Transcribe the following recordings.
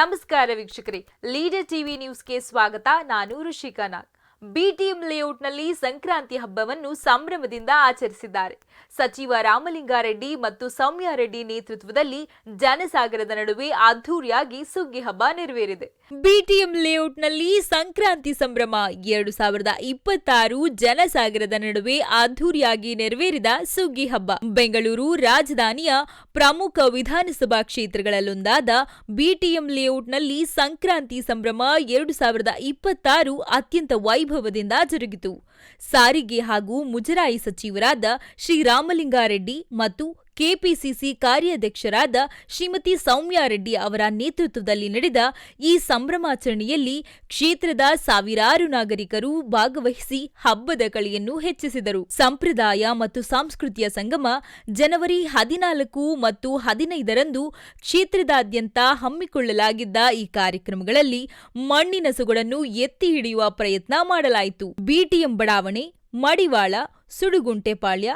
ನಮಸ್ಕಾರ ವೀಕ್ಷಕರೇ. Leader TV ನ್ಯೂಸ್ಗೆ ಸ್ವಾಗತ. ನಾನು ಋಷಿಕಾ ನಾಗ್. ಬಿಟಿಎಂ ಲೇಔಟ್ನಲ್ಲಿ ಸಂಕ್ರಾಂತಿ ಹಬ್ಬವನ್ನು ಸಂಭ್ರಮದಿಂದ ಆಚರಿಸಿದ್ದಾರೆ. ಸಚಿವ ರಾಮಲಿಂಗಾರೆಡ್ಡಿ ಮತ್ತು ಸೌಮ್ಯಾರೆಡ್ಡಿ ನೇತೃತ್ವದಲ್ಲಿ ಜನಸಾಗರದ ನಡುವೆ ಅದ್ದೂರಿಯಾಗಿ ಸುಗ್ಗಿ ಹಬ್ಬ ನೆರವೇರಿದೆ. ಬಿಟಿಎಂ ಲೇಔಟ್ನಲ್ಲಿ ಸಂಕ್ರಾಂತಿ ಸಂಭ್ರಮ ಎರಡು ಸಾವಿರದ ಇಪ್ಪತ್ತಾರು ಜನಸಾಗರದ ನಡುವೆ ಅದ್ದೂರಿಯಾಗಿ ನೆರವೇರಿದ ಸುಗ್ಗಿ ಹಬ್ಬ. ಬೆಂಗಳೂರು ರಾಜಧಾನಿಯ ಪ್ರಮುಖ ವಿಧಾನಸಭಾ ಕ್ಷೇತ್ರಗಳಲ್ಲೊಂದಾದ ಬಿಟಿಎಂ ಲೇಔಟ್ನಲ್ಲಿ ಸಂಕ್ರಾಂತಿ ಸಂಭ್ರಮ ಎರಡು ಸಾವಿರದ ಇಪ್ಪತ್ತಾರು ಅತ್ಯಂತ ವೈಭವದಿಂದ ಜರುಗಿತು. ಸಾರಿಗೆ ಹಾಗೂ ಮುಜರಾಯಿ ಸಚಿವರಾದ ಶ್ರೀ ರಾಮಲಿಂಗಾರೆಡ್ಡಿ ಮತ್ತು ಕೆಪಿಸಿಸಿ ಕಾರ್ಯಾಧ್ಯಕ್ಷರಾದ ಶ್ರೀಮತಿ ಸೌಮ್ಯಾ ರೆಡ್ಡಿ ಅವರ ನೇತೃತ್ವದಲ್ಲಿ ನಡೆದ ಈ ಸಂಭ್ರಮಾಚರಣೆಯಲ್ಲಿ ಕ್ಷೇತ್ರದ ಸಾವಿರಾರು ನಾಗರಿಕರು ಭಾಗವಹಿಸಿ ಹಬ್ಬದ ಕಳೆಯನ್ನು ಹೆಚ್ಚಿಸಿದರು. ಸಂಪ್ರದಾಯ ಮತ್ತು ಸಾಂಸ್ಕೃತಿಯ ಸಂಗಮ ಜನವರಿ ಹದಿನಾಲ್ಕು ಮತ್ತು ಹದಿನೈದರಂದು ಕ್ಷೇತ್ರದಾದ್ಯಂತ ಹಮ್ಮಿಕೊಳ್ಳಲಾಗಿದ್ದ ಈ ಕಾರ್ಯಕ್ರಮಗಳಲ್ಲಿ ಮಣ್ಣಿನ ಸೊಗಡನ್ನು ಎತ್ತಿ ಹಿಡಿಯುವ ಪ್ರಯತ್ನ ಮಾಡಲಾಯಿತು. ಬಿಟಿಎಂ ಬಡಾವಣೆ, ಮಡಿವಾಳ ಸುಡುಗುಂಟೆಪಾಳ್ಯ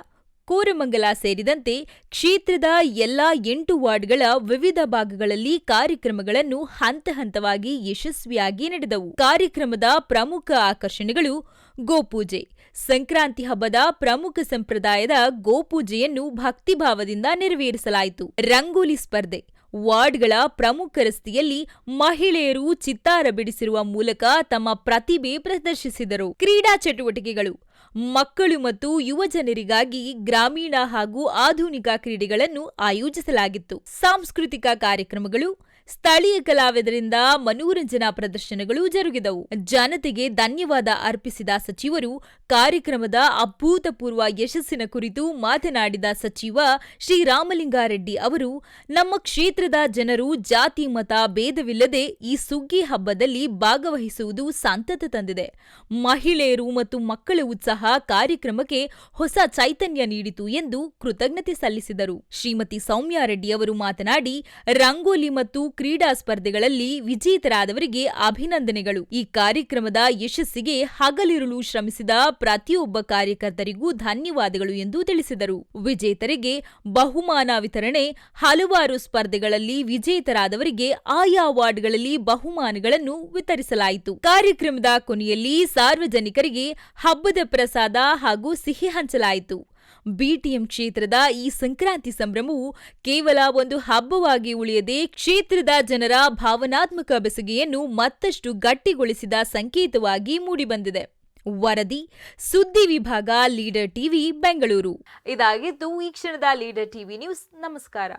ಕೋರಮಂಗಲ ಸೇರಿದಂತೆ ಕ್ಷೇತ್ರದ ಎಲ್ಲಾ ಎಂಟು ವಾರ್ಡ್ಗಳ ವಿವಿಧ ಭಾಗಗಳಲ್ಲಿ ಕಾರ್ಯಕ್ರಮಗಳನ್ನು ಹಂತ ಹಂತವಾಗಿ ಯಶಸ್ವಿಯಾಗಿ ನಡೆದವು. ಕಾರ್ಯಕ್ರಮದ ಪ್ರಮುಖ ಆಕರ್ಷಣೆಗಳು ಗೋಪೂಜೆ. ಸಂಕ್ರಾಂತಿ ಹಬ್ಬದ ಪ್ರಮುಖ ಸಂಪ್ರದಾಯದ ಗೋಪೂಜೆಯನ್ನು ಭಕ್ತಿಭಾವದಿಂದ ನೆರವೇರಿಸಲಾಯಿತು. ರಂಗೋಲಿ ಸ್ಪರ್ಧೆ. ವಾರ್ಡ್ಗಳ ಪ್ರಮುಖ ರಸ್ತೆಯಲ್ಲಿ ಮಹಿಳೆಯರು ಚಿತ್ತಾರ ಬಿಡಿಸಿರುವ ಮೂಲಕ ತಮ್ಮ ಪ್ರತಿಭೆ ಪ್ರದರ್ಶಿಸಿದರು. ಕ್ರೀಡಾ ಚಟುವಟಿಕೆಗಳು, ಮಕ್ಕಳು ಮತ್ತು ಯುವಜನರಿಗಾಗಿ ಗ್ರಾಮೀಣ ಹಾಗೂ ಆಧುನಿಕ ಕ್ರೀಡೆಗಳನ್ನು ಆಯೋಜಿಸಲಾಗಿತ್ತು. ಸಾಂಸ್ಕೃತಿಕ ಕಾರ್ಯಕ್ರಮಗಳು ಸ್ಥಳೀಯ ಕಲಾವಿದರಿಂದ ಮನೋರಂಜನಾ ಪ್ರದರ್ಶನಗಳು ಜರುಗಿದವು. ಜನತೆಗೆ ಧನ್ಯವಾದ ಅರ್ಪಿಸಿದ ಸಚಿವರು, ಕಾರ್ಯಕ್ರಮದ ಅಭೂತಪೂರ್ವ ಯಶಸ್ಸಿನ ಕುರಿತು ಮಾತನಾಡಿದ ಸಚಿವ ಶ್ರೀರಾಮಲಿಂಗಾರೆಡ್ಡಿ ಅವರು, ನಮ್ಮ ಕ್ಷೇತ್ರದ ಜನರು ಜಾತಿ, ಮತ, ಭೇದವಿಲ್ಲದೆ ಈ ಸುಗ್ಗಿ ಹಬ್ಬದಲ್ಲಿ ಭಾಗವಹಿಸುವುದು ಸಂತತ ತಂದಿದೆ. ಮಹಿಳೆಯರು ಮತ್ತು ಮಕ್ಕಳ ಉತ್ಸಾಹ ಕಾರ್ಯಕ್ರಮಕ್ಕೆ ಹೊಸ ಚೈತನ್ಯ ನೀಡಿತು ಎಂದು ಕೃತಜ್ಞತೆ ಸಲ್ಲಿಸಿದರು. ಶ್ರೀಮತಿ ಸೌಮ್ಯಾರೆಡ್ಡಿ ಅವರು ಮಾತನಾಡಿ, ರಂಗೋಲಿ ಮತ್ತು ಕ್ರೀಡಾ ಸ್ಪರ್ಧೆಗಳಲ್ಲಿ ವಿಜೇತರಾದವರಿಗೆ ಅಭಿನಂದನೆಗಳು. ಈ ಕಾರ್ಯಕ್ರಮದ ಯಶಸ್ಸಿಗೆ ಹಗಲಿರುಳು ಶ್ರಮಿಸಿದ ಪ್ರತಿಯೊಬ್ಬ ಕಾರ್ಯಕರ್ತರಿಗೂ ಧನ್ಯವಾದಗಳು ಎಂದು ತಿಳಿಸಿದರು. ವಿಜೇತರಿಗೆ ಬಹುಮಾನ ವಿತರಣೆ, ಹಲವಾರು ಸ್ಪರ್ಧೆಗಳಲ್ಲಿ ವಿಜೇತರಾದವರಿಗೆ ಆಯಾ ವಾರ್ಡ್ಗಳಲ್ಲಿ ಬಹುಮಾನಗಳನ್ನು ವಿತರಿಸಲಾಯಿತು. ಕಾರ್ಯಕ್ರಮದ ಕೊನೆಯಲ್ಲಿ ಸಾರ್ವಜನಿಕರಿಗೆ ಹಬ್ಬದ ಪ್ರಸಾದ ಹಾಗೂ ಸಿಹಿ ಹಂಚಲಾಯಿತು. ಬಿಟಿಎಂ ಕ್ಷೇತ್ರದ ಈ ಸಂಕ್ರಾಂತಿ ಸಂಭ್ರಮವು ಕೇವಲ ಒಂದು ಹಬ್ಬವಾಗಿ ಉಳಿಯದೆ ಕ್ಷೇತ್ರದ ಜನರ ಭಾವನಾತ್ಮಕ ಬೆಸುಗೆಯನ್ನು ಮತ್ತಷ್ಟು ಗಟ್ಟಿಗೊಳಿಸಿದ ಸಂಕೇತವಾಗಿ ಮೂಡಿಬಂದಿದೆ. ವರದಿ, ಸುದ್ದಿ ವಿಭಾಗ, ಲೀಡರ್ ಟಿವಿ, ಬೆಂಗಳೂರು. ಇದಾಗಿದ್ದು ಈ ಕ್ಷಣದ ಲೀಡರ್ ಟಿವಿ ನ್ಯೂಸ್. ನಮಸ್ಕಾರ.